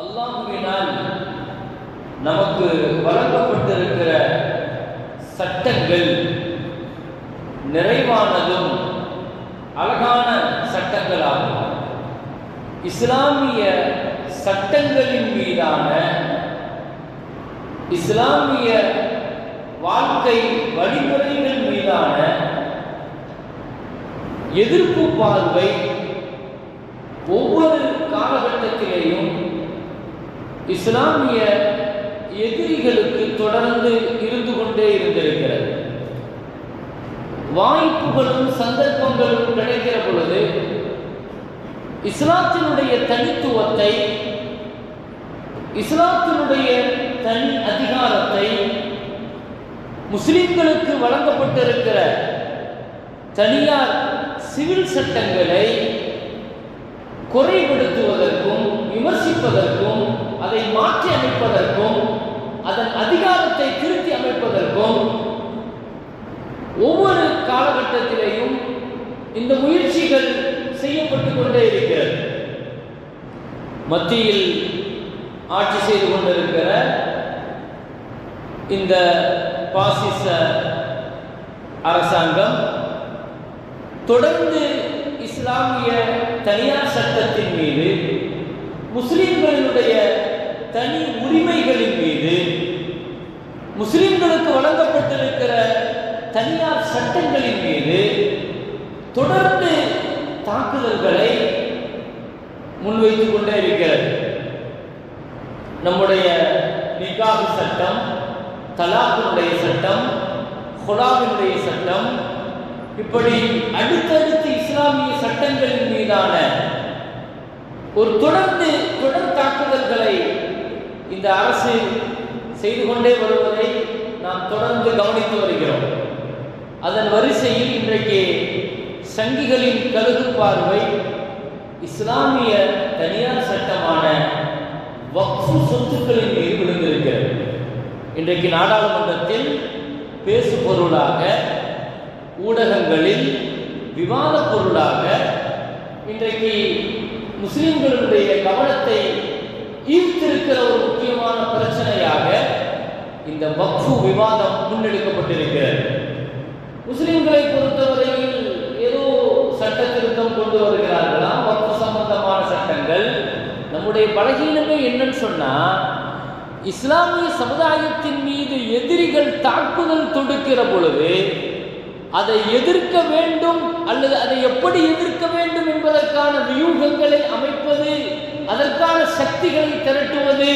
அல்லாஹுவினால் நமக்கு வழங்கப்பட்டிருக்கிற சட்டங்கள் நிறைவானதும் அழகான சட்டங்களாகும். இஸ்லாமிய சட்டங்களின் மீதான இஸ்லாமிய வாழ்க்கை வழிமுறைகள் மீதான எதிர்ப்பு பார்வை ஒவ்வொரு காலகட்டத்திலேயும் இஸ்லாமிய எதிரிகளுக்கு தொடர்ந்து இருந்து கொண்டே இருந்திருக்கிறது. வாய்ப்புகளும் சந்தர்ப்பங்களும் கிடைக்கிற பொழுது இஸ்லாத்தினுடைய தனித்துவத்தை இஸ்லாத்தினுடைய தனி அதிகாரத்தை முஸ்லிம்களுக்கு வழங்கப்பட்டிருக்கிற தனியார் சிவில் சட்டங்களை குறைபடுத்துவதற்கும் விமர்சிப்பதற்கும் அதை மாற்றி அமைப்பதற்கும் அதன் அதிகாரத்தை திருத்தி அமைப்பதற்கும் ஒவ்வொரு காலகட்டத்திலேயும் இந்த முயற்சிகள் செய்யப்பட்டு கொண்டே இருக்கிறது. மத்தியில் ஆட்சி செய்து கொண்டிருக்கிற இந்த பாசிச அரசாங்கம் தொடர்ந்து இஸ்லாமிய தனியார் சட்டத்தின் மீது முஸ்லிம்களுடைய தனி உரிமைகளின் மீது முஸ்லிம்களுக்கு வழங்கப்பட்டிருக்கிற தனியார் சட்டங்களின் மீது தொடர்ந்து தாக்குதல்களை முன்வைத்துக் கொண்டே இருக்கிறது. நம்முடைய நிகாபு சட்டம் தலாக்குடைய சட்டம் ஹொலாவினுடைய சட்டம் இப்படி அடுத்தடுத்து இஸ்லாமிய சட்டங்களின் மீதான ஒரு தொடர்ந்து தொடர் தாக்குதல்களை இந்த அரசு செய்து கொண்டே வருவதை நாம் தொடர்ந்து கவனித்து வருகிறோம். அதன் வரிசையில் இன்றைக்கு சங்கிகளின் கழுகு பார்வை இஸ்லாமிய தனியார் சட்டமான வக்ஃபு சொத்துக்களின் மீது விழுந்திருக்கிறது. இன்றைக்கு நாடாளுமன்றத்தில் பேசு பொருளாக ஊடகங்களில் விவாத பொருளாக இன்றைக்கு முஸ்லிம்களுடைய கவனத்தை ஈர்த்திருக்கிற ஒரு முக்கியமான பிரச்சனையாக இந்த வக்ஃபு விவாதம் முன்னெடுக்கப்பட்டிருக்கிறது. முஸ்லிம்களை பொறுத்தவரையில் ஏதோ சட்ட திருத்தம் கொண்டு வருகிறார்களா? வக்ஃபு சம்பந்தமான சட்டங்கள். நம்முடைய பலகீனமே என்னன்னு சொன்னா இஸ்லாமிய சமுதாயத்தின் மீது எதிரிகள் தாக்குதல் தொடுக்கிற பொழுது அதை எதிர்க்க வேண்டும் அல்லது அதை எப்படி எதிர்க்க வேண்டும் என்பதற்கான வியூகங்களை அதற்கான சக்திகளை திரட்டுவது.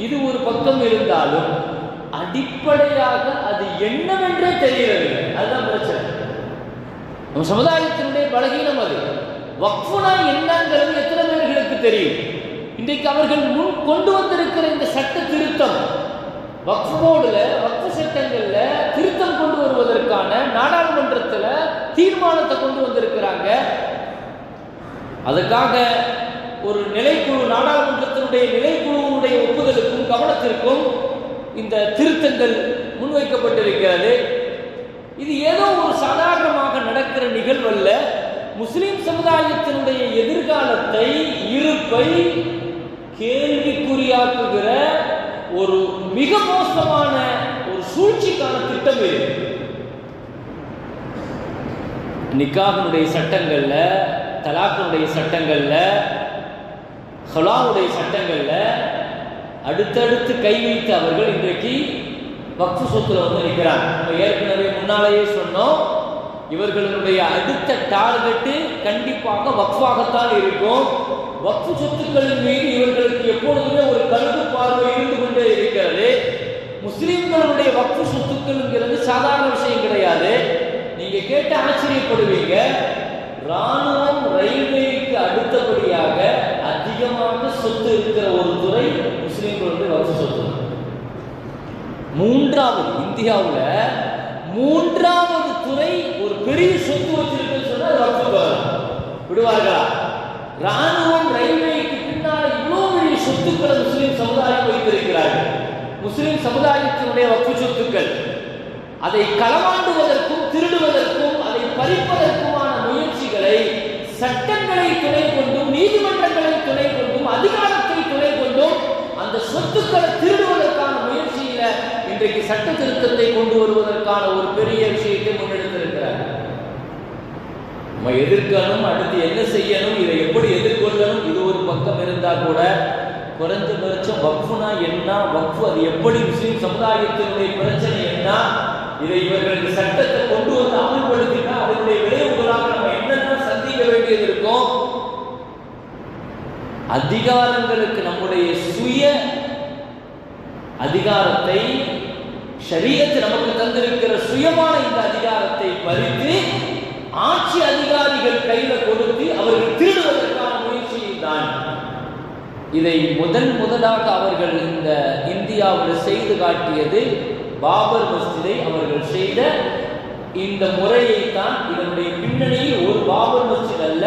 இது ஒரு பக்கம் இருந்தாலும் அடிப்படையாக அது என்னவென்றே தெரியவில்லை. அதுதான் பிரச்சனை. நம்ம சமுதாயத்தினுடைய பலகீனம் அது. வக்ஃபுனா என்னங்கிறது எத்தனை பேர்களுக்கு தெரியும்? இன்றைக்கு அவர்கள் முன் கொண்டு வந்திருக்கிற இந்த சட்ட திருத்தம். வக்ஃப் போர்டுல சட்டங்களில் திருத்தம் கொண்டு வருவதற்கான நாடாளுமன்றத்தில் தீர்மானத்தை கொண்டு வந்திருக்கிறாங்க. அதுக்காக ஒரு நிலைக்குழு நாடாளுமன்றத்தினுடைய நிலைக்குழுவினுடைய ஒப்புதலுக்கும் கவனத்திற்கும் இந்த திருத்தங்கள் முன்வைக்கப்பட்டிருக்கிறது. இது ஏதோ ஒரு சாதாரணமாக நடக்கிற நிகழ்வல்ல. முஸ்லிம் சமுதாயத்தினுடைய எதிர்காலத்தை இருப்பை கேள்விக்குறியாக்குகிற ஒரு மிக மோசமான ஒரு சூழ்ச்சிக்கான திட்டம் இது. நிக்காகனுடைய சட்டங்கள்ல தலாக்கனுடைய சட்டங்கள்ல ஹலாவுடைய சட்டங்களில் அடுத்தடுத்து கை வைத்து அவர்கள் இன்றைக்கு வக்ஃபு சொத்துல வந்து நிற்கிறாங்க நம்ம ஏற்கனவே முன்னாலேயே சொன்னோம் இவர்களுடைய அடுத்த டார்கெட்டு கண்டிப்பாக வக்ஃபாகத்தான் இருக்கும். வக்ஃபு சொத்துக்களின் மீது இவர்களுக்கு எப்பொழுதுமே ஒரு கருத்து பார்வை இருந்து கொண்டே இருக்கிறது. முஸ்லிம்களுடைய வக்ஃபு சொத்துக்கள்ங்கிறது சாதாரண விஷயம் கிடையாது. நீங்க கேட்டு ஆச்சரியப்படுவீங்க ராணுவம் ரயில்வே சொத்து இருக்கிற ஒரு துறை முஸ்லீம்களுடைய வக்ஃபு சொத்து மூன்றாவது இந்தியாவில் மூன்றாவது துறை ஒரு பெரிய சொத்து வச்சிருக்குன்னு சொன்னால் வக்ஃபு விடுவார்களா? ராணுவம் ரயில்வேக்கு பின்னால் இவ்வளோ பெரிய சொத்துக்களை முஸ்லீம் சமுதாயம் வைத்திருக்கிறார்கள். முஸ்லிம் சமுதாயத்தினுடைய வக்ஃபு சொத்துக்கள். அதை களமாண்டுவதற்கும் திருடுவதற்கும் அதை பறிப்பதற்குமான முயற்சிகளை சட்டங்களை துணை கொண்டும் நீதிமன்றங்களை துணை கொண்டும் அதிகாரத்தை துணை கொண்டும் அந்த சொத்துக்களை திருடுவதற்கான முயற்சியில இன்றைக்கு சட்ட திருத்தத்தை கொண்டு வருவதற்கான ஒரு பெரிய விஷயத்தை முன்னெடுத்திருக்கிறார். நம்ம எதிர்க்கணும் அடுத்து என்ன செய்யணும் இதை எப்படி எதிர்கொள்ளணும் இது ஒரு பக்கம் இருந்தா கூட குறைஞ்சபட்சம் வக்ஃபுனா என்ன வக்ஃபு அது எப்படி முஸ்லீம் சமுதாயத்தினுடைய பிரச்சனை என்ன இதை இவர்களுக்கு சட்டத்தை கொண்டு வந்து அமல்படுத்தினா அதனுடைய விளைவுகளாக நம்ம வேண்டியது இருக்கும் அதிகாரங்களுக்கு நம்முடைய சுய அதிகாரத்தை ஷரியத்து நமக்கு தந்திருக்கிற சுயமான இந்த அதிகாரத்தை பறித்து ஆட்சி அதிகாரிகள் கையில கொடுத்து அவர்கள் திருடுவதற்கான முயற்சியில் தான். இதை முதன் முதலாக அவர்கள் இந்த இந்தியாவில் செய்து காட்டியது பாபர் மஸ்ஜிதை அவர்கள் செய்த இந்த முறையை தான் இதனுடைய பின்னணியில் ஒரு பாபர் மஸ்ஜித் அல்ல.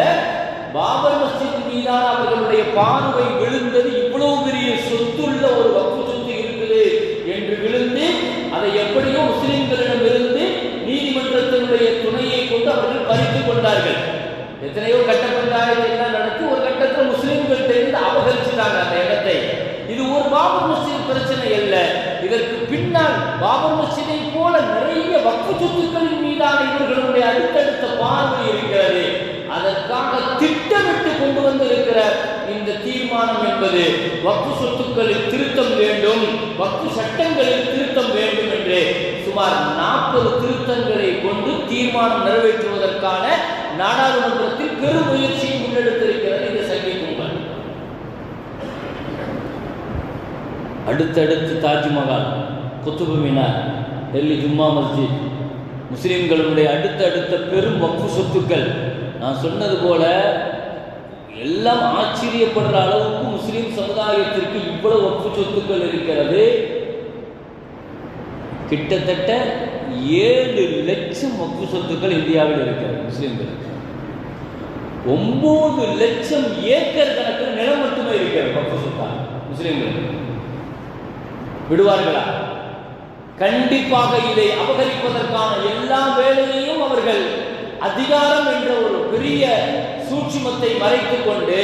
பாபர் மஸ்ஜித் மீதான அவர்களுடைய பார்வை விழுந்தது இவ்வளவு பெரிய சொத்துள்ள ஒரு வக்கு சொத்து இருக்குது என்று விழுந்து அதை எப்படியோ முஸ்லிம்களிடம் இருந்து நீதிமன்றத்தினுடைய துணையை கொண்டு அவர்கள் பறித்துக் கொண்டார்கள். எத்தனையோ கட்ட பஞ்சாயத்து எல்லாம் நடத்தி ஒரு கட்டத்தில் முஸ்லிம்கள் தெரிந்து அபகரிச்சுட்டாங்க அந்த இடத்தை. இது ஒரு பாபர் மஸ்ஜித் பிரச்சனை அல்ல. இதற்கு பின்னால் பாபர் மஸ்ஜிதை போல நிறைய வக்கு சொத்துக்களின் மீதான இவர்களுடைய அடுத்தடுத்த பார்வை இருக்கிறது அதற்காக திட்டமிட்டு கொண்டு வந்திருக்கிற இந்த தீர்மானம் என்பது வக்கு சொத்துக்களில் திருத்தம் வேண்டும் வக்கு சட்டங்களில் திருத்தம் வேண்டும் என்று. சுமார் நாற்பது திருத்தங்களை கொண்டு தீர்மானம் நிறைவேற்றுவதற்கான நாடாளுமன்றத்தில் பெரும் முயற்சியை முன்னெடுத்திருக்கிறது இந்த சங்கி கும்பல். அடுத்தடுத்து தாஜ்மஹால் குத்துகுமினார் டெல்லி ஜும்மா மஸ்ஜித் முஸ்லிம்களுடைய அடுத்தடுத்த பெரும் வக்ஃபு சொத்துக்கள். நான் சொன்னது போல எல்லாம் ஆச்சரியப்படுற அளவுக்கு முஸ்லீம் சமுதாயத்திற்கு இவ்வளவு வக்ஃபு சொத்துக்கள் இருக்கிறது. கிட்டத்தட்ட ஏழு லட்சம் வக்ஃபு சொத்துக்கள் இந்தியாவில் இருக்கிறது முஸ்லீம்களுக்கு. ஒன்பது லட்சம் ஏக்கர் கணக்கில் நிலம் மட்டுமே இருக்கிறது வக்ஃபு சொத்தா முஸ்லீம்கள் விடுவார்களா? கண்டிப்பாக இதை அபகரிப்பதற்கான எல்லா வேலையையும் அவர்கள் அதிகாரம் என்ற ஒரு பெரிய சூட்சுமத்தை மறைத்துக் கொண்டு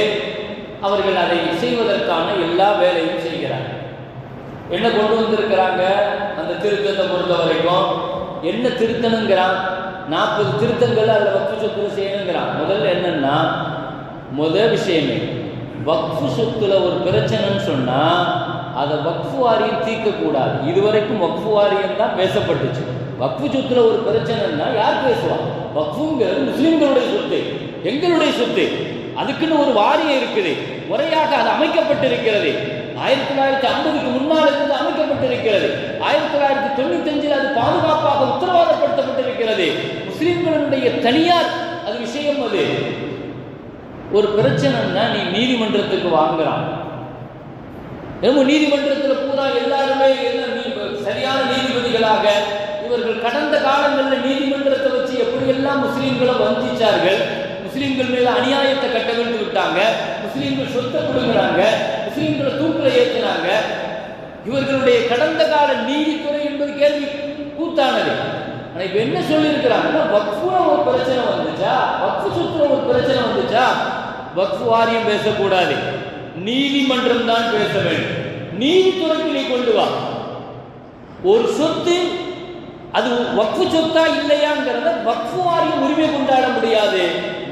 அவர்கள் அதை செய்வதற்கான எல்லா வேலையும் செய்கிறார்கள். என்ன கொண்டு வந்திருக்கிறாங்க? அந்த திருத்தத்தை பொறுத்த வரைக்கும் என்ன திருத்தணுங்கிறான்? நாற்பது திருத்தங்கள் அதில் வக்ஃபு சொத்துல செய்யணுங்கிறான். முதல்ல என்னன்னா முதல் விஷயமே வக்ஃபு சொத்துல ஒரு பிரச்சனைன்னு சொன்னா அதை வக்ஃபு வாரியம் தீர்க்கக்கூடாது. இதுவரைக்கும் வக்ஃபு வாரியம் தான் பேசப்பட்டுச்சு. வக்ஃபு சொத்துல ஒரு பிரச்சனைன்னா யார் பேசுவா? வக்ஃபுங்கிறது முஸ்லீம்களுடைய சொத்து. எங்களுடைய சொத்து. அதுக்குன்னு ஒரு வாரியம் இருக்குது. முறையாக அது அமைக்கப்பட்டிருக்கிறது. ஆயிரத்தி தொள்ளாயிரத்தி ஐம்பதுக்கு முன்னால் இருந்து அமைக்கப்பட்டிருக்கிறது. ஆயிரத்தி தொள்ளாயிரத்தி தொண்ணூத்தி அஞ்சில் அது பாதுகாப்பாக உத்தரவாதப்படுத்தப்பட்டிருக்கிறது. முஸ்லிம்களுடைய தனியார் அது விஷயம் அது. ஒரு பிரச்சனைன்னா நீ நீதிமன்றத்துக்கு வாங்குறான். நம்ம நீதிமன்றத்தில் பூரா எல்லாருமே என்ன சரியான நீதிபதிகளாக இவர்கள் கடந்த காலங்களில் நீதிமன்றத்தை வச்சு எப்படியெல்லாம் முஸ்லீம்களை வந்திச்சார்கள் முஸ்லீம்கள் மேல அநியாயத்தை கட்டவிழ்த்து விட்டாங்க முஸ்லீம்கள் சொத்தை கொடுக்குறாங்க முஸ்லீம்களை தூக்கில ஏற்றினாங்க இவர்களுடைய கடந்த கால நீதித்துறை என்பது கேள்வி கூத்தானது. ஆனால் இப்போ என்ன சொல்லியிருக்கிறாங்கன்னா வக்ஃபுல ஒரு பிரச்சனை வந்துச்சா? வக்ஃபு சொத்துல ஒரு பிரச்சனை வந்துச்சா? வக்ஃபு வாரியம் பேசக்கூடாது. நீதிமன்றம் தான் பேச வேண்டும். நீதித்துறைக்கு நீ கொண்டு வா. ஒரு சொத்து அது வக்ஃபு சொத்தா இல்லையாங்கிறத வக்ஃபு வாரியம் உரிமை கொண்டாட முடியாது.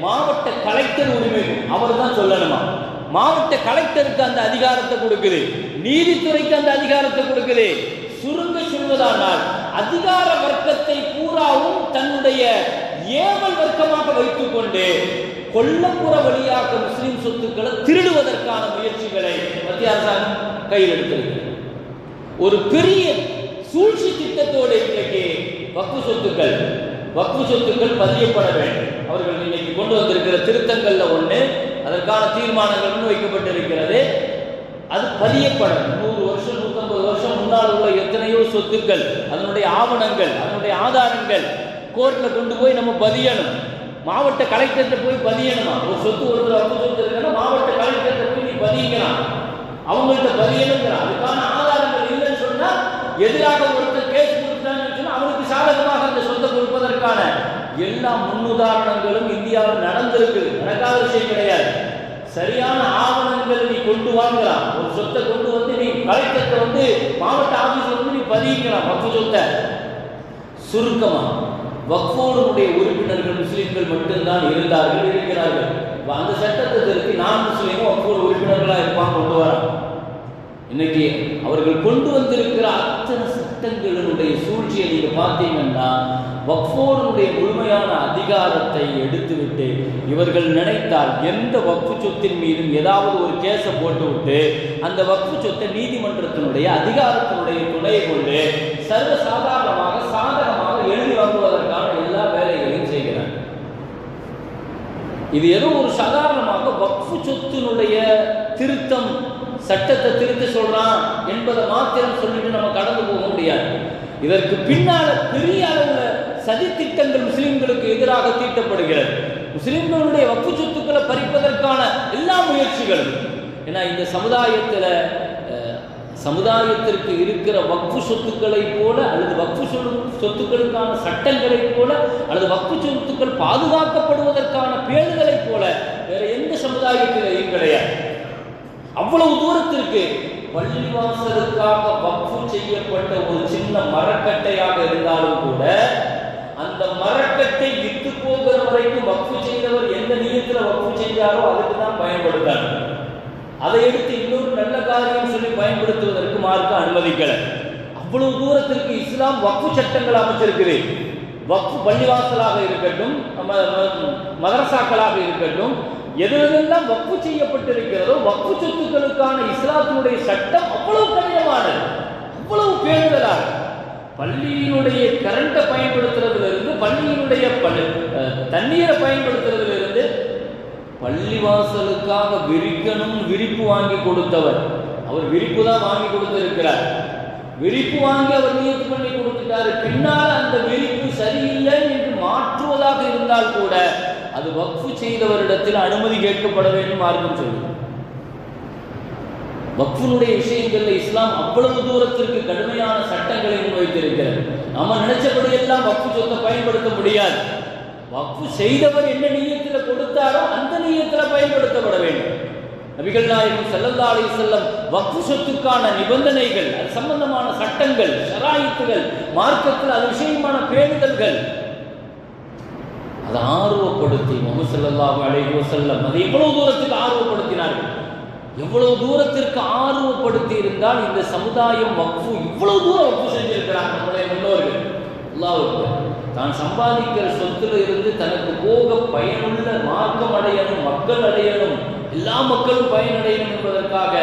மாவட்ட கலெக்டர் உரிமை அவர் தான் சொல்லணுமா? மாவட்ட கலெக்டருக்கு அந்த அதிகாரத்தை கொடுக்குது. நீதித்துறைக்கு அந்த அதிகாரத்தை கொடுக்குது. சுருங்க சொல்வதானால் அதிகார வர்க்கத்தை பூராவும் தன்னுடைய ஏவல் வர்க்கமாக வைத்துக்கொண்டு கொல்லப்புற வழியாக முஸ்லிம் சொத்துக்களை திருடுவதற்கான முயற்சிகளை மத்திய அரசாங்கம் கையில் எடுத்திருக்கிறது ஒரு பெரிய சூழ்ச்சி திட்டத்தோடு இன்றைக்கு வக்கு சொத்துக்கள் வக்கு சொத்துக்கள் பதியப்பட வேண்டும். அவர்கள் இன்னைக்கு கொண்டு வந்திருக்கிற திருத்தங்கள்ல ஒண்ணு அதற்கான தீர்மானங்கள் முன்வைக்கப்பட்டிருக்கிறது அது பதியப்படும் நூறு வருஷம் நூற்றம்பது வருஷம் முன்னால் உள்ள எத்தனையோ சொத்துக்கள் அதனுடைய ஆவணங்கள் அதனுடைய ஆதாரங்கள் கோர்ட்ல கொண்டு போய் நம்ம பதியணும். மாவட்ட கலெக்டர்கிட்ட போய் பதியணுமா? ஒரு சொத்து ஒருத்தர் அவங்க சொத்து இருக்குன்னா மாவட்ட கலெக்டர்கிட்ட போய் நீ பதியலாம் அவங்கள்ட்ட பதியணுங்கிறான். அதுக்கான ஆதாரங்கள் இல்லைன்னு சொன்னா எதிராக ஒருத்தர் கேஸ் கொடுத்தான்னு சொன்னா அவனுக்கு சாதகமாக அந்த சொத்தை கொடுப்பதற்கான எல்லா முன்னுதாரணங்களும் இந்தியாவில் நடந்திருக்குது நடக்காத விஷயம் கிடையாது. சரியான ஆவணங்கள் நீ கொண்டு வாங்கலாம். ஒரு சொத்தை கொண்டு வந்து நீ கலெக்டர்கிட்ட வந்து மாவட்ட ஆபீஸ்ல வந்து நீ பதிக்கலாம் வக்ஃபு சொத்தை. சுருக்கமா. வக்ஃபோனுடைய உறுப்பினர்கள் முஸ்லீம்கள் மட்டும்தான் இருந்தார்கள் இருக்கிறார்கள். அந்த சட்டத்தை திருத்தி நான் முஸ்லீமும் வக்ஃபோன் உறுப்பினர்களாக இருப்பான் கொண்டு வரான். இன்னைக்கு அவர்கள் கொண்டு வந்திருக்கிற அத்தனை சட்டங்களினுடைய சூழ்ச்சியை நீங்க பார்த்தீங்கன்னா வக்ஃபோனுடைய முழுமையான அதிகாரத்தை எடுத்துவிட்டு இவர்கள் நினைத்தால் எந்த வக்ஃபு சொத்தின் மீதும் ஏதாவது ஒரு கேஸை போட்டுவிட்டு அந்த வக்ஃபு சொத்தை நீதிமன்றத்தினுடைய அதிகாரத்தினுடைய துணையை கொண்டு சர்வ சாதாரணமாக சாதகமாக எழுதி வாங்குவதற்கான இது ஏதோ ஒரு சாதாரணமாக வக்ஃபு சொத்தினுடைய திருத்தம் சட்டத்தை திருத்த சொல்றான் என்பதை மாத்திரம் சொல்லிட்டு நம்ம கடந்து போக முடியாது. இதற்கு பின்னால பெரிய அளவில் சதி திட்டங்கள் முஸ்லிம்களுக்கு எதிராக தீட்டப்படுகிறது. முஸ்லிம்களுடைய வக்ஃபு சொத்துக்களை பறிப்பதற்கான எல்லா முயற்சிகளும். ஏன்னா இந்த சமுதாயத்தில் சமுதாயத்திற்கு இருக்கிற வக்ஃபு சொத்துக்களை போல அல்லது வக்ஃபு சொல் சொத்துக்களுக்கான சட்டங்களை போல அல்லது வக்ஃபு சொத்துக்கள் பாதுகாக்கப்படுவதற்கான பேணுதலை சமுதாயத்திலையும் கிடையாது அவ்வளவு தூரத்திற்கு பள்ளிவாசலுக்காக வக்ஃபு செய்யப்பட்ட ஒரு சின்ன மரக்கட்டையாக இருந்தாலும் கூட அந்த மரக்கட்டை வித்து போகிற வரைக்கும் வக்ஃபு செய்தவர் எந்த நியத்துல வக்ஃபு செய்தாரோ அதுக்கு தான் பயன்படுத்தார் அதை எடுத்து இன்னொரு நல்ல காரியம் சொல்லி பயன்படுத்துவதற்கு மார்க்க அனுமதிக்கல. அவ்வளவு தூரத்திற்கு இஸ்லாம் வக்ஃபு சட்டங்கள் அமைச்சிருக்குது. வக்ஃபு பள்ளிவாசலாக இருக்கட்டும் மதரசாக்களாக இருக்கட்டும் எது எதெல்லாம் செய்யப்பட்டிருக்கிறதோ வப்பு சொத்துக்களுக்கான இஸ்லாத்தினுடைய சட்டம் அவ்வளவு கடினமானது அவ்வளவு பேருதலாக பள்ளியினுடைய கரண்ட்டை பயன்படுத்துறதுல இருந்து பள்ளியினுடைய பள்ளி தண்ணீரை பயன்படுத்துறதுல இருந்து பள்ளிவாசலுக்காக விரிக்கணும் விரிப்பு வாங்கி கொடுத்தவர். அவர் விரிப்பு தான் வாங்கி கொடுத்திருக்கிறார். விரிப்பு வாங்கி அவர் நியத்து பண்ணி கொடுத்துட்டாரு. பின்னால் அந்த விரிப்பு சரியில்லை என்று மாற்றுவதாக இருந்தால் கூட அது வக்ஃபு செய்தவரிடத்தில் அனுமதி கேட்கப்பட வேண்டும் மார்க்கம் சொல்லுது. வக்ஃபுனுடைய விஷயங்களில் இஸ்லாம் அவ்வளவு தூரத்திற்கு கடுமையான சட்டங்களை முன்வைத்திருக்கிறது. நம்ம நினைச்சபடி எல்லாம் வக்ஃபு சொத்தை பயன்படுத்த முடியாது. வக்ஃபு செய்தவர் என்ன நியத்துல கொடுத்தாரோ அந்த நீயத்தில் பயன்படுத்தப்பட வேண்டும். நபிகள் நாயகம் ஸல்லல்லாஹு அலைஹி வஸல்லம் வக்ஃபு சொத்துக்கான நிபந்தனைகள் அது சம்பந்தமான சட்டங்கள் ஷராயித்துகள் மார்க்கத்தில் அது விஷயமான பேணுதல்கள் அதை ஆர்வப்படுத்தி முகமது ஸல்லல்லாஹு செல்லம் அதை எவ்வளவு தூரத்துக்கு ஆர்வப்படுத்தினார்கள்? எவ்வளவு தூரத்திற்கு ஆர்வப்படுத்தி இருந்தால் இந்த சமுதாயம் வக்ஃபு இவ்வளவு தூரம் வக்ஃபு செஞ்சிருக்கிறாங்க நம்முடைய முன்னோர்கள். அல்லாஹ்வுக்கு தான் சம்பாதிக்கிற சொத்துல இருந்து தனக்கு போக பயனுள்ள மார்க்கம் அடையணும் மக்கள் அடையணும் எல்லா மக்களும் பயனடையணும் என்பதற்காக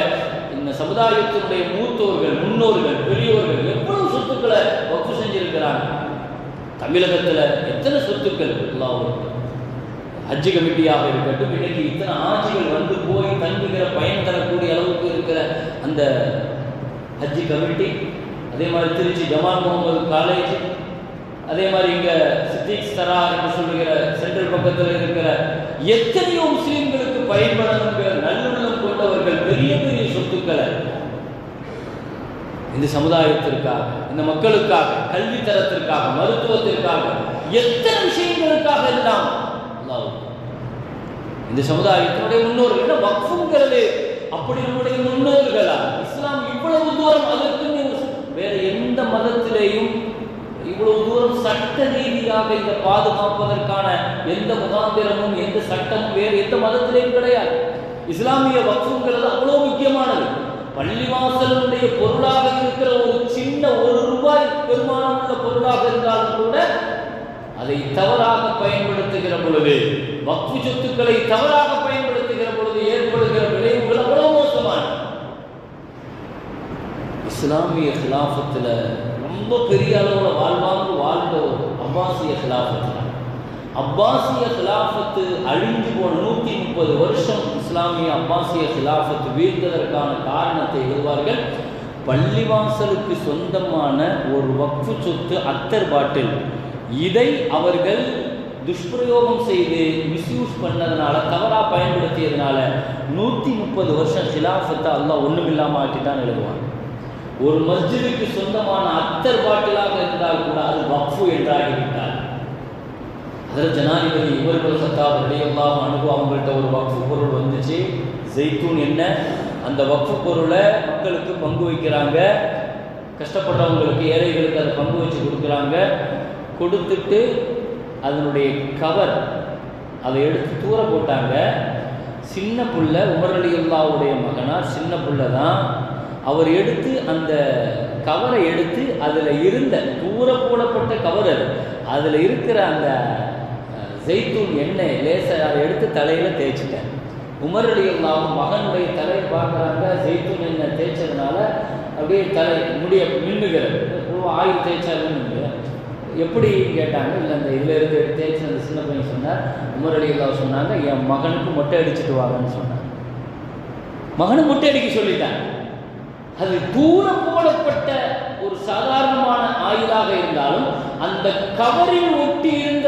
இந்த சமுதாயத்தினுடைய மூத்தோர்கள் முன்னோர்கள் பெரியோர்கள் எவ்வளவு சொத்துக்களை வக்ஃபு செஞ்சிருக்கிறாங்க தமிழகத்தில் எத்தனை சொத்துக்கள் எல்லாம் ஹஜ்ஜு கமிட்டியாக இருக்கட்டும் இன்னைக்கு இத்தனை ஆட்சிகள் வந்து போய் தங்குகிற பயன் தரக்கூடிய அளவுக்கு இருக்கிற அந்த ஹஜ்ஜு கமிட்டி அதே மாதிரி திருச்சி ஜமால் முகமது காலேஜ் அதே மாதிரி இங்க சித்திக் சரா என்று சொல்லுகிற சென்ட்ரல் பக்கத்தில் இருக்கிற எத்தனையோ முஸ்லீம்களுக்கு பயன்படணுங்கிற நல்லுள்ளம் கொண்டவர்கள் பெரிய பெரிய சொத்துக்களை இந்த சமுதாயத்திற்காக இந்த மக்களுக்காக கல்வி தரத்திற்காக மருத்துவத்திற்காக எத்தனை விஷயங்களுக்காக எல்லாம் இந்த சமுதாயத்தினுடைய முன்னோர்கள் என்ன வக்ஃபுங்கிறது. அப்படி நம்முடைய முன்னோர்களா இஸ்லாம் இவ்வளவு தூரம் அதற்கு வேற எந்த மதத்திலேயும் இவ்வளவு தூரம் சட்ட ரீதியாக இந்த பாதுகாப்பதற்கான எந்த முகாந்திரமும் எந்த சட்டமும் வேறு எந்த மதத்திலேயும் கிடையாது. இஸ்லாமிய வக்ஃபுங்கிறது அவ்வளவு முக்கியமானது. பள்ளிவாசலுடைய பொருளாக இருக்கிற ஒரு சின்ன ஒரு ரூபாய் பெருமானம் உள்ள பொருளாக இருந்தாலும் கூட அதை தவறாக பயன்படுத்துகிற பொழுது வக்ஃபு சொத்துக்களை தவறாக பயன்படுத்துகிற பொழுது ஏற்படுகிற விளைவுகள் அவ்வளவு மோசமான. இஸ்லாமிய கிலாஃபத்துல ரொம்ப பெரிய அளவுல வாழ்வாங்க வாழ்ந்த ஒரு அப்பாசிய அப்பாசிய கிலாஃபத்து அழிந்து போன நூற்றி முப்பது வருஷம் இஸ்லாமிய அப்பாசிய கிலாஃபத்து வீழ்ந்ததற்கான காரணத்தை எழுதுவார்கள். பள்ளிவாசலுக்கு சொந்தமான ஒரு வக்ஃபு சொத்து அத்தர் பாட்டில். இதை அவர்கள் துஷ்பிரயோகம் செய்து மிஸ்யூஸ் பண்ணதுனால தவறாக பயன்படுத்தியதுனால நூற்றி முப்பது வருஷம் ஹிலாஃபத்தை அல்லாஹ் ஒன்றுமில்லாமல் ஆக்கிட்டான் எழுதுவாங்க ஒரு மஸ்ஜிதுக்கு சொந்தமான அத்தர் பாட்டிலாக இருந்தால் கூட அது வக்ஃபு என்றாகிவிட்டார் அதில் ஜனாதிபதி இவர்கள் சத்தாப் ரலியல்லாஹு அனுபவம் அவங்கள்ட்ட ஒரு வக்ஃபு பொருள் வந்துச்சு. ஜெய்தூன் என்ன? அந்த வக்ஃபு பொருளை மக்களுக்கு பங்கு வைக்கிறாங்க. கஷ்டப்பட்டவங்களுக்கு ஏழைகளுக்கு அதை பங்கு வச்சு கொடுக்குறாங்க. கொடுத்துட்டு அதனுடைய கவர் அதை எடுத்து தூர போட்டாங்க. சின்ன புள்ள உமர் அலி அல்லாவுடைய மகனார் சின்ன புள்ள தான். அவர் எடுத்து அந்த கவரை எடுத்து அதில் இருந்த தூர போடப்பட்ட கவர் அது. அதில் இருக்கிற அந்த ஜெய்தூன் எண்ணெய் லேசை அதை எடுத்து தலையில் தேய்ச்சிட்டேன். உமர் அலி அல்லாவும் மகனுடைய தலையை பார்க்குறாங்க ஜெய்தூன் எண்ணெய் தேய்ச்சதுனால அப்படியே தலை முடிய மின்னுகிறது. ஆயுள் ஆயில் தேய்ச்சாலும் எப்படி கேட்டாங்க இல்லை அந்த இதில் இருந்து தேய்ச்சி அந்த சின்ன பையன் சொன்னார். உமர் அலி அல்லா சொன்னாங்க என் மகனுக்கு மொட்டை அடிச்சுட்டு வாங்கன்னு சொன்னாங்க. மகனை மொட்டை அடிக்க சொல்லிட்டாங்க. அது தூர போடப்பட்ட ஒரு சாதாரணமான ஆயுளாக இருந்தாலும் அந்த கவரில் ஒட்டி இருந்த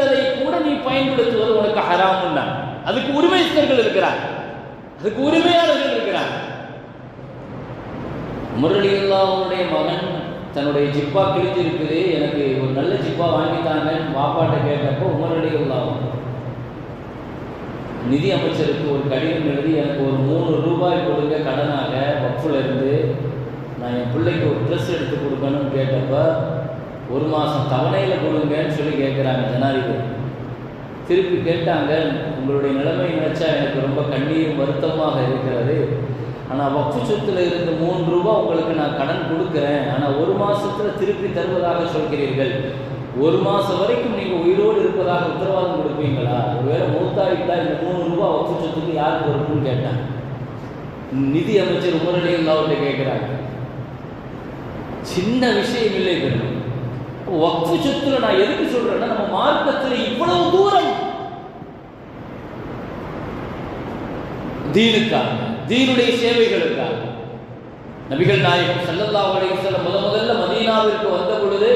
பயன்படுத்துவது உனக்கு ஹராமுன்னா அதுக்கு உரிமைஸ்தர்கள் இருக்கிறார். அதுக்கு உரிமையாளர்கள் இருக்கிறார். முரளியுல்லாவுடைய மகன் தன்னுடைய ஜிப்பா கிழித்து இருக்குது எனக்கு ஒரு நல்ல ஜிப்பா வாங்கித்தாங்கன்னு பாப்பாட்ட கேட்டப்போ உமரளியுல்லாவும் நிதி அமைச்சருக்கு ஒரு கடிதம் எழுதி எனக்கு ஒரு மூணு ரூபாய் கொடுங்க கடனாக வக்ஃபில் இருந்து. நான் என் பிள்ளைக்கு ஒரு ட்ரெஸ் எடுத்து கொடுக்கணும்னு கேட்டப்ப ஒரு மாதம் தவணையில் கொடுங்கன்னு சொல்லி கேட்குறாங்க ஜனாதிபதி. திருப்பி கேட்டாங்க உங்களுடைய நிலைமை நினைச்சா எனக்கு ரொம்ப கண்ணீரும் வருத்தமாக இருக்கிறது. ஆனால் வக்ஃபு சொத்துல இருந்து மூன்று ரூபா உங்களுக்கு நான் கடன் கொடுக்குறேன். ஆனால் ஒரு மாதத்தில் திருப்பி தருவதாக சொல்கிறீர்கள். ஒரு மாதம் வரைக்கும் நீங்கள் உயிரோடு இருப்பதாக உத்தரவாதம் கொடுப்பீங்களா? ஒருவேளை மூத்தாயிட்டா இந்த மூணு ரூபா வக்ஃபு சொத்துக்கு யாருக்கு பொறுப்புன்னு கேட்டாங்க. நிதி அமைச்சர் உமரலி அவர்கிட்ட கேட்குறாங்க. சின்ன விஷயம் இல்லை பெருமை. வக்ஃபு சொத்துல நான் எதுக்கு சொல்றேன்னா நம்ம மார்க்கத்தில் இவ்வளவு தூரம் தீனுக்காக தீனுடைய சேவைகளுக்காக நபிகள் நாயகம் செல்லல்லா அலைஹி வஸல்லம் முத முதல்ல மதீனாவிற்கு வந்த பொழுது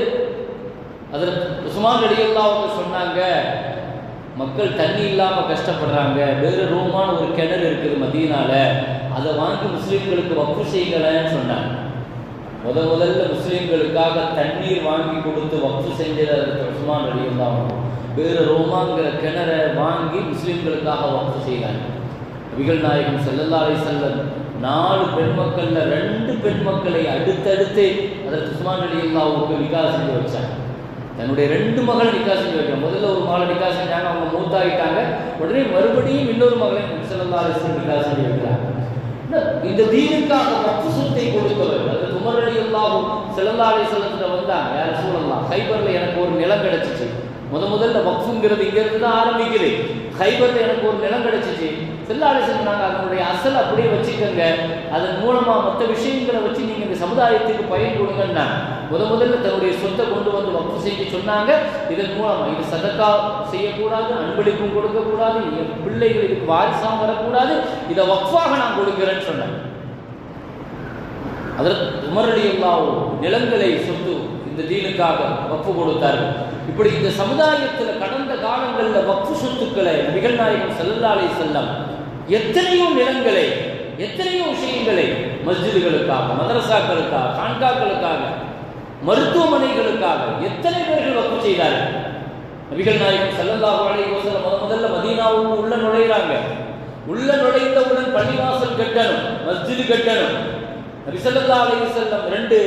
அதில் உஸ்மான் அவங்க சொன்னாங்க மக்கள் தண்ணி இல்லாமல் கஷ்டப்படுறாங்க வேறு ரூமான ஒரு கிணறு இருக்குது மதீனால அதை வாங்கி முஸ்லீம்களுக்கு வக்கு செய்யலைன்னு சொன்னாங்க. முத முதல்ல முஸ்லீம்களுக்காக தண்ணீர் வாங்கி கொடுத்து வக்ஃபு செஞ்சது அதற்கு உஸ்மான் ரலியல்லாஹு வேறு ரோமாங்கிற கிணறை வாங்கி முஸ்லீம்களுக்காக வக்ஃபு செய்தாங்க நபிகள் நாயகம் ஸல்லல்லாஹு அலைஹி நாலு பெண் மக்கள்ல ரெண்டு பெண் மக்களை அடுத்தடுத்து அதற்கு உஸ்மான் ரலியல்லாஹுவுக்கு நிக்கா செஞ்சு வச்சாங்க. தன்னுடைய ரெண்டு மகளை நிக்கா செஞ்சு வைக்கிறாங்க முதல்ல ஒரு மகளை நிக்கா செஞ்சாங்க அவங்க மூத்தாயிட்டாங்க. உடனே மறுபடியும் இன்னொரு மகளை ஸல்லல்லாஹு அலைஹி நிக்கா செஞ்சு வைக்கிறாங்க. இந்த தீனுக்காக வக்ஃபு சொத்தை கொடுத்தவர். அது உமர் ரலியல்லாஹு ஸல்லல்லாஹு வந்தாங்க. யார் ரசூலல்லாஹ் ஹைபர்ல எனக்கு ஒரு நிலம் கிடைச்சிச்சு. முத முதல்ல வக்ஃபுங்கிறது இங்கேருந்து தான் ஆரம்பிக்குது. ஹைபர்ல எனக்கு ஒரு நிலம் கிடைச்சிச்சு. ஸல்லல்லாஹு சொன்னாங்க அதனுடைய அசல் அப்படியே வச்சுக்கோங்க. அதன் மூலமாக மற்ற விஷயங்களை வச்சு நீங்கள் இந்த சமுதாயத்துக்கு பயன் கொடுங்கன்னா முத முதல்ல தன்னுடைய சொத்தை கொண்டு வந்து வக்ஃபு செய்ய சொன்னாங்க. இதன் மூலமாக இது சதக்கா செய்யக்கூடாது அன்பளிப்பும் கொடுக்கக்கூடாது என் பிள்ளைகள் இதுக்கு வாரிசாக வரக்கூடாது. இதை வக்ஃபாக நான் கொடுக்கிறேன்னு சொன்னாங்க அதற்கு உமரடியல்லாவோ நிலங்களை சொத்து இந்த தீனுக்காக வப்பு கொடுத்தார்கள். இப்படி இந்த சமுதாயத்தில் கடந்த காலங்களில் வப்பு சொத்துக்களை நபிகள் நாயகம் செல்லம் எத்தனையோ நிலங்களை எத்தனையோ விஷயங்களை மஸ்ஜிதுகளுக்காக மதரசாக்களுக்காக கான்காக்களுக்காக மருத்துவமனைகளுக்காக எத்தனை பேர்கள் வப்பு செய்தார்கள்? நபிகள் நாயகம் ஸல்லல்லாஹு அலைஹி வஸல்லம் முத முதல்ல மதீனாவுக்கு உள்ள நுழையிறாங்க. உள்ள நுழைந்தவுடன் பள்ளிவாசல் கட்டணும் மஸ்ஜிது கட்டணும். நபி செல்லல்லா அலைஹி வஸல்லம் ரெண்டு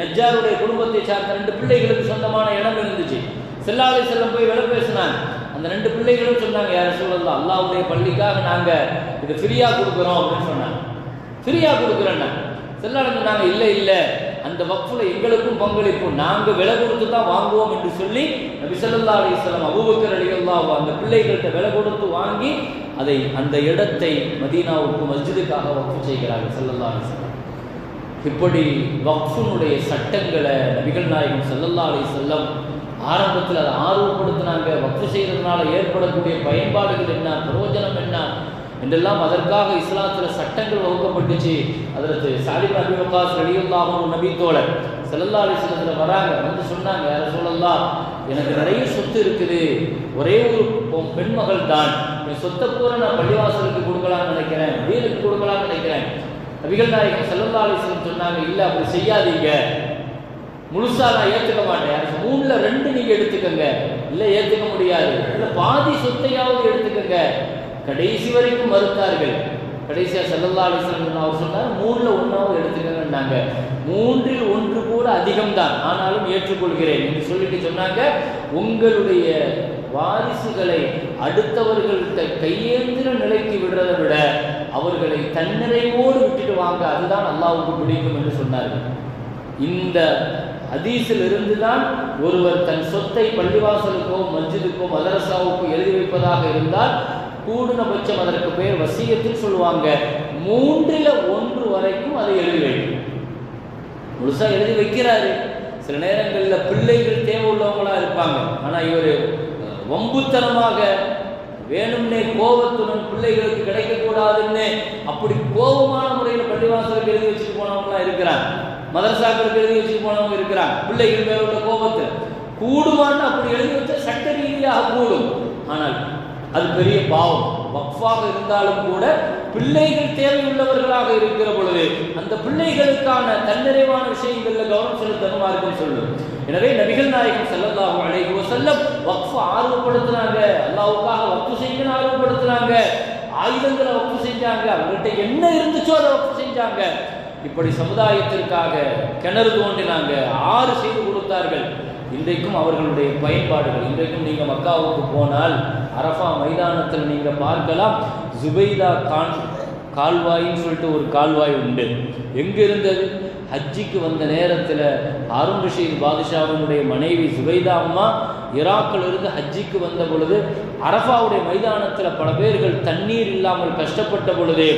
நஜாருடைய குடும்பத்தை சார்ந்த ரெண்டு பிள்ளைகளுக்கு சொந்தமான இடம் இருந்துச்சு. செல்லாலை செல்லம் போய் விலை பேசினாங்க. அந்த ரெண்டு பிள்ளைகளும் சொன்னாங்க யார் ரசூலல்லாஹ் அல்லாவுடைய பள்ளிக்காக நாங்கள் இது ஃப்ரீயாக கொடுக்குறோம் அப்படின்னு சொன்னாங்க. ஃப்ரீயாக கொடுக்குறேன்னா? ஸல்லல்லாஹு சொன்னாங்க இல்லை இல்லை. அந்த வக்ஃபில் எங்களுக்கும் பங்களிப்பு நாங்கள் விலை கொடுத்து தான் வாங்குவோம் என்று சொல்லி நபி ஸல்லல்லாஹு அலைஹி வஸல்லம் அபூபக்கர் அந்த பிள்ளைகள்கிட்ட விலை கொடுத்து வாங்கி அதை அந்த இடத்தை மதீனாவுக்கு மஸ்ஜிதுக்காக வக்ஃபு செய்கிறார்கள் ஸல்லல்லாஹு அலிஸ்லாம் இப்படி வக்ஃபுனுடைய சட்டங்களை நபிகள் நாயகம் செல்லல்லா அலி செல்லம் ஆரம்பத்தில் அதை ஆர்வப்படுத்தினாங்க. வக்ஃபு செய்கிறதுனால ஏற்படக்கூடிய பயன்பாடுகள் என்ன பிரயோஜனம் என்ன என்றெல்லாம் அதற்காக இஸ்லாத்தில் சட்டங்கள் வகுக்கப்பட்டுச்சு. அதற்கு சாலிப் அபி வக்காஸ் ரலியல்லாஹு நபி தோழர் செல்லல்லா அலைஹி வராங்க. வந்து சொன்னாங்க யார சொல்லலாம் எனக்கு நிறைய சொத்து இருக்குது. ஒரே ஒரு பெண்மகள் தான் என் சொத்தை பூரா நான் பள்ளிவாசலுக்கு கொடுக்கலாம்னு நினைக்கிறேன் வீலுக்கு கொடுக்கலாம்னு நினைக்கிறேன். நபிகள் நாயகம் ஸல்லல்லாஹு சொன்னாங்க இல்லை அப்படி செய்யாதீங்க. முழுசா நான் ஏற்றுக்க மாட்டேன். மூணுல ரெண்டு நீங்க எடுத்துக்கங்க. இல்லை ஏற்றுக்க முடியாது. இல்லை பாதி சொத்தையாவது எடுத்துக்கங்க. கடைசி வரைக்கும் மறுத்தார்கள். கடைசியாக செல்லல்லா அலிஸ்லாம் அவர் சொன்னார் மூணில் ஒன்றாவது எடுத்துக்கங்கன்னாங்க. மூன்றில் ஒன்று கூட அதிகம்தான். ஆனாலும் ஏற்றுக்கொள்கிறேன். என்று சொல்லிட்டு சொன்னாங்க. உங்களுடைய வாரிசுகளை அடுத்தவர்கள்ட்ட கையேந்திர நிலைக்கு விடுறதை விட அவர்களை தன்னிறைவோடு விட்டுட்டு வாங்க அதுதான் அல்லாவுக்கு பிடிக்கும் என்று சொன்னார்கள் இந்த ஹதீஸில் இருந்துதான் ஒருவர் தன் சொத்தை பள்ளிவாசலுக்கோ மஸ்ஜிதுக்கோ மதரசாவுக்கோ எழுதி வைப்பதாக இருந்தால் கூடுனபட்சம் அதற்கு பெயர் வசியத்தில் சொல்லுவாங்க. மூன்றில் ஒன்று வரைக்கும் அதை எழுதி வைக்கும் முழுசாக எழுதி வைக்கிறாரு. சில நேரங்களில் பிள்ளைகள் தேவை உள்ளவங்களா இருப்பாங்க. ஆனால் இவர் வம்புத்தனமாக வேணும்னே கோபத்துடன் பிள்ளைகளுக்கு கிடைக்கக்கூடாதுன்னு அப்படி கோபமான முறையில் பள்ளிவாசலுக்கு எழுதி வச்சுட்டு போனவங்களாம் இருக்கிறாங்க. மதரசாக்களுக்கு எழுதி வச்சுட்டு போனவங்க இருக்கிறாங்க. பிள்ளைகள் மேல உள்ள கோபத்தை. கூடுமான்னு அப்படி எழுதி வச்சா சட்ட ரீதியாக கூடும். ஆனால் அது பெரிய பாவம். வக்ஃபாக இருந்தாலும் கூட பிள்ளைகள் தேவையுள்ளவர்களாக இருக்கிற பொழுது அந்த பிள்ளைகளுக்கான தன்னிறைவான விஷயங்கள்ல கவனம் செலுத்தணுமா இருக்குன்னு சொல்லும். எனவே நபிகள் நாயகம் ஸல்லல்லாஹு அலைஹி வஸல்லம் வக்ஃப் ஆர்வப்படுத்துனாங்க. அல்லாவுக்காக வக்ஃப் செய்யணும் ஆர்வப்படுத்துனாங்க. ஆயுதங்களை வக்ஃப் செஞ்சாங்க. அவர்கிட்ட என்ன இருந்துச்சோ அதை வக்ஃப் செஞ்சாங்க. இப்படி சமுதாயத்திற்காக கிணறு தோண்டினாங்க. ஆறு செய்து கொடுத்தார்கள். இன்றைக்கும் அவர்களுடைய பயன்பாடுகள். இன்றைக்கும் நீங்கள் மக்காவுக்கு போனால் அரஃபா மைதானத்தில் நீங்கள் பார்க்கலாம். ஜுபைதா கான் கால்வாயின்னு சொல்லிட்டு ஒரு கால்வாய் உண்டு. எங்கே இருந்தது ஹஜ்ஜிக்கு வந்த நேரத்தில் ஹாரூன் ரஷீத் பாதுஷாவினுடைய மனைவி சுபைதா அம்மா ஈராக்கில் இருந்து ஹஜ்ஜிக்கு வந்த பொழுது அரஃபாவுடைய மைதானத்தில் பல பேர்கள் தண்ணீர் இல்லாமல் கஷ்டப்பட்ட பொழுது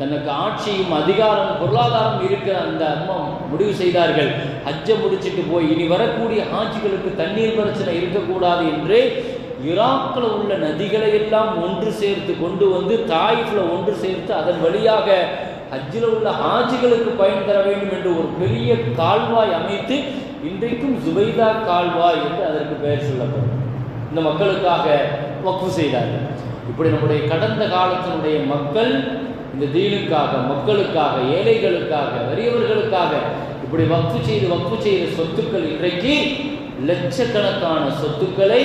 தனக்கு ஆட்சியும் அதிகாரம் பொருளாதாரம் இருக்கிற அந்த அம்மா முடிவு செய்தார்கள். ஹஜ்ஜை முடிச்சிட்டு போய் இனி வரக்கூடிய ஆட்சிகளுக்கு தண்ணீர் பிரச்சனை இருக்கக்கூடாது என்று ஈராக்கில் உள்ள நதிகளை எல்லாம் ஒன்று சேர்த்து கொண்டு வந்து தாயிஃபில் ஒன்று சேர்த்து அதன் வழியாக ஹஜ்ஜில் உள்ள ஹாஜிகளுக்கு பயன் தர வேண்டும் என்று ஒரு பெரிய கால்வாய் அமைத்து இன்றைக்கும் ஜுபைதா கால்வாய் என்று அதற்கு பெயர் சொல்லப்படும். இந்த மக்களுக்காக வக்ஃபு செய்தார்கள். இப்படி நம்முடைய கடந்த காலத்தினுடைய மக்கள் இந்த தீனுக்காக மக்களுக்காக ஏழைகளுக்காக வறியவர்களுக்காக இப்படி வக்ஃபு செய்து வக்ஃபு செய்த சொத்துக்கள் இன்றைக்கு லட்சக்கணக்கான சொத்துக்களை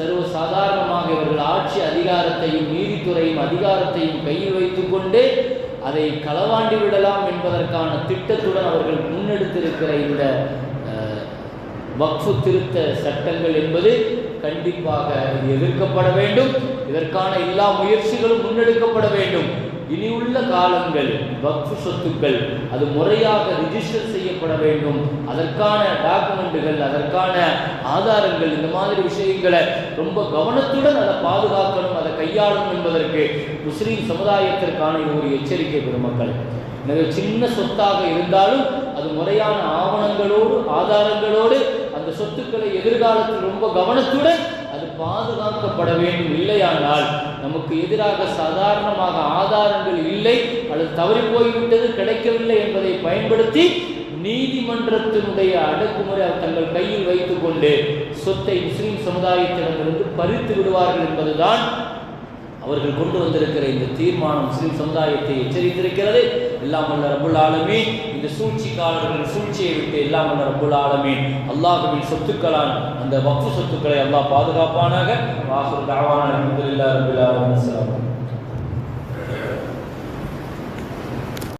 சர்வ சாதாரணமாக இவர்கள் ஆட்சி அதிகாரத்தையும் நீதித்துறையும் அதிகாரத்தையும் கையில் வைத்துக்கொண்டு அதை களவாண்டி விடலாம் என்பதற்கான திட்டத்துடன் அவர்கள் முன்னெடுத்திருக்கிற இந்த வக்ஃபு திருத்த சட்டங்கள் என்பது கண்டிப்பாக எதிர்க்கப்பட வேண்டும். இதற்கான எல்லா முயற்சிகளும் முன்னெடுக்கப்பட வேண்டும். இனி உள்ள காலங்கள் வக்ஃபு சொத்துக்கள் அது முறையாக ரிஜிஸ்டர் செய்யப்பட வேண்டும். அதற்கான டாக்குமெண்ட்டுகள் அதற்கான ஆதாரங்கள் இந்த மாதிரி விஷயங்களை ரொம்ப கவனத்துடன் அதை பாதுகாக்கணும் அதை கையாளணும் என்பதற்கு முஸ்லீம் சமுதாயத்திற்கான இது ஒரு எச்சரிக்கை பெருமக்கள். எனவே சின்ன சொத்தாக இருந்தாலும் அது முறையான ஆவணங்களோடு ஆதாரங்களோடு அந்த சொத்துக்களை எதிர்காலத்தில் ரொம்ப கவனத்துடன் பாதுகாக்கப்பட வேண்டும் இல்லையானால் நமக்கு எதிராக சாதாரணமாக ஆதாரங்கள் இல்லை அல்லது தவறி போய்விட்டது கிடைக்கவில்லை என்பதை பயன்படுத்தி நீதிமன்றத்தினுடைய அடக்குமுறை அவர் தங்கள் கையில் வைத்துக்கொண்டு சொத்தை முஸ்லிம் சமுதாயத்திடமிருந்து பறித்து விடுவார்கள் என்பதுதான் அவர்கள் கொண்டு வந்திருக்கிற இந்த தீர்மானம். முஸ்லிம் சமுதாயத்தை எச்சரித்திருக்கிறது. எல்லாம் வல்ல ரபுல் ஆலமே இந்த சூழ்ச்சிக்காரர்கள் சூழ்ச்சியை விட்டு எல்லாம் வல்ல ரபுல் ஆலமே அல்லாஹுவின் சொத்துக்களான அந்த வக்ஃபு சொத்துக்களை அல்லாஹ் பாதுகாப்பானாக. வாசல் தாவான அலமதுல்லா ரபுல் ஆலமின்.